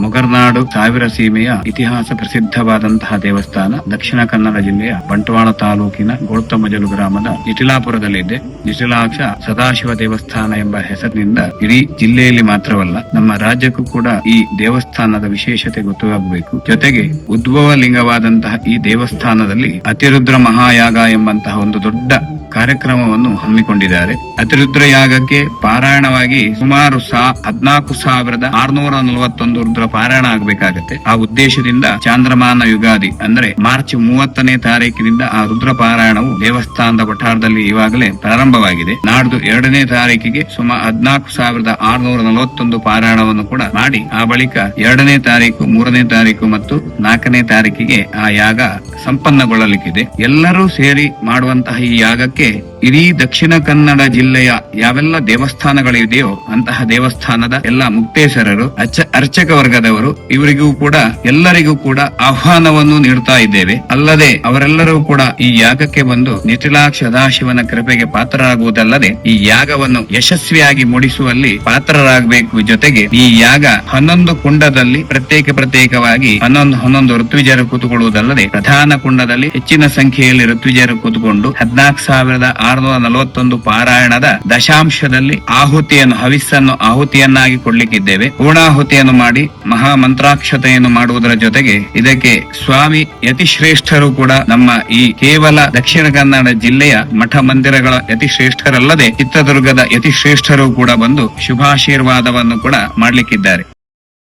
ಮುಗರ್ನಾಡು ಸಾವಿರ ಸೀಮೆಯ ಇತಿಹಾಸ ಪ್ರಸಿದ್ಧವಾದಂತಹ ದೇವಸ್ಥಾನ ದಕ್ಷಿಣ ಕನ್ನಡ ಜಿಲ್ಲೆಯ ಬಂಟ್ವಾಳ ತಾಲೂಕಿನ ಗೋಳ್ತಮಜಲು ಗ್ರಾಮದ ನಿಟಿಲಾಪುರದಲ್ಲಿದೆ ನಿಟಿಲಾಕ್ಷ ಸದಾಶಿವ ದೇವಸ್ಥಾನ ಎಂಬ ಹೆಸರಿನಿಂದ ಇಡೀ ಜಿಲ್ಲೆಯಲ್ಲಿ ಮಾತ್ರವಲ್ಲ, ನಮ್ಮ ರಾಜ್ಯಕ್ಕೂ ಕೂಡ ಈ ದೇವಸ್ಥಾನದ ವಿಶೇಷತೆ ಗೊತ್ತಾಗಬೇಕು. ಜೊತೆಗೆ ಉದ್ಭವ ಲಿಂಗವಾದಂತಹ ಈ ದೇವಸ್ಥಾನದಲ್ಲಿ ಅತಿರುದ್ರ ಮಹಾಯಾಗ ಎಂಬಂತಹ ಒಂದು ದೊಡ್ಡ ಕಾರ್ಯಕ್ರಮವನ್ನು ಹಮ್ಮಿಕೊಂಡಿದ್ದಾರೆ. ಅತಿರುದ್ರ ಯಾಗಕ್ಕೆ ಪಾರಾಯಣವಾಗಿ ಸುಮಾರು ಸಾ, ಹದ್ನಾಲ್ಕು ಸಾವಿರದ ಆರ್ನೂರ ನಲವತ್ತೊಂದು ರುದ್ರ ಪಾರಾಯಣ ಆಗಬೇಕಾಗತ್ತೆ. ಆ ಉದ್ದೇಶದಿಂದ ಚಾಂದ್ರಮಾನ ಯುಗಾದಿ ಅಂದ್ರೆ ಮಾರ್ಚ್ ಮೂವತ್ತನೇ ತಾರೀಕಿನಿಂದ ಆ ರುದ್ರ ಪಾರಾಯಣವು ದೇವಸ್ಥಾನದ ಪಠಾರದಲ್ಲಿ ಇವಾಗಲೇ ಪ್ರಾರಂಭವಾಗಿದೆ. ನಾಡ್ದು ಎರಡನೇ ತಾರೀಕಿಗೆ ಸುಮಾರು ಹದ್ನಾಲ್ಕು ಸಾವಿರದ ಆರ್ನೂರ ನಲವತ್ತೊಂದು ಪಾರಾಯಣವನ್ನು ಕೂಡ ಮಾಡಿ, ಆ ಬಳಿಕ ಎರಡನೇ ತಾರೀಕು, ಮೂರನೇ ತಾರೀಕು ಮತ್ತು ನಾಲ್ಕನೇ ತಾರೀಕಿಗೆ ಆ ಯಾಗ ಸಂಪನ್ನಗೊಳ್ಳಲಿಕ್ಕಿದೆ. ಎಲ್ಲರೂ ಸೇರಿ ಮಾಡುವಂತಹ ಈ ಯಾಗಕ್ಕೆ ಇಡೀ ದಕ್ಷಿಣ ಕನ್ನಡ ಜಿಲ್ಲೆಯ ಯಾವೆಲ್ಲ ದೇವಸ್ಥಾನಗಳಿದೆಯೋ ಅಂತಹ ದೇವಸ್ಥಾನದ ಎಲ್ಲ ಮುಕ್ತೇಶ್ವರರು ಅರ್ಚಕ ವರ್ಗದವರು ಇವರಿಗೂ ಕೂಡ ಎಲ್ಲರಿಗೂ ಕೂಡ ಆಹ್ವಾನವನ್ನು ನೀಡುತ್ತಾ ಇದ್ದೇವೆ. ಅಲ್ಲದೆ ಅವರೆಲ್ಲರೂ ಕೂಡ ಈ ಯಾಗಕ್ಕೆ ಬಂದು ನಿಟಿಲಾಕ್ಷ ಸದಾಶಿವನ ಕೃಪೆಗೆ ಪಾತ್ರರಾಗುವುದಲ್ಲದೆ ಈ ಯಾಗವನ್ನು ಯಶಸ್ವಿಯಾಗಿ ಮುಡಿಸುವಲ್ಲಿ ಪಾತ್ರರಾಗಬೇಕು. ಜೊತೆಗೆ ಈ ಯಾಗ ಹನ್ನೊಂದು ಕುಂಡದಲ್ಲಿ ಪ್ರತ್ಯೇಕ ಪ್ರತ್ಯೇಕವಾಗಿ ಹನ್ನೊಂದು ಹನ್ನೊಂದು ಋತ್ವಿಜರು ಕೂತುಕೊಳ್ಳುವುದಲ್ಲದೆ ಪ್ರಧಾನ ಕುಂಡದಲ್ಲಿ ಹೆಚ್ಚಿನ ಸಂಖ್ಯೆಯಲ್ಲಿ ಋತ್ವಿಜರು ಕೂತುಕೊಂಡು ಹದಿನಾಲ್ಕು ಸಾವಿರದ ಆರುನೂರ ನಲವತ್ತೊಂದು ಪಾರಾಯಣದ ದಶಾಂಶದಲ್ಲಿ ಆಹುತಿಯನ್ನು, ಹವಿಸ್ಸನ್ನು ಆಹುತಿಯನ್ನಾಗಿ ಕೊಡ್ಲಿಕ್ಕಿದ್ದೇವೆ. ಪೂರ್ಣಾಹುತಿಯನ್ನು ಮಾಡಿ ಮಹಾ ಮಂತ್ರಾಕ್ಷತೆಯನ್ನು ಮಾಡುವುದರ ಜೊತೆಗೆ ಇದಕ್ಕೆ ಸ್ವಾಮಿ ಯತಿಶ್ರೇಷ್ಠರು ಕೂಡ ನಮ್ಮ ಈ ಕೇವಲ ದಕ್ಷಿಣ ಕನ್ನಡ ಜಿಲ್ಲೆಯ ಮಠ ಮಂದಿರಗಳ ಯತಿಶ್ರೇಷ್ಠರಲ್ಲದೆ ಚಿತ್ರದುರ್ಗದ ಯತಿಶ್ರೇಷ್ಠರು ಕೂಡ ಬಂದು ಶುಭಾಶೀರ್ವಾದವನ್ನು ಕೂಡ ಮಾಡ್ಲಿಕ್ಕಿದ್ದಾರೆ.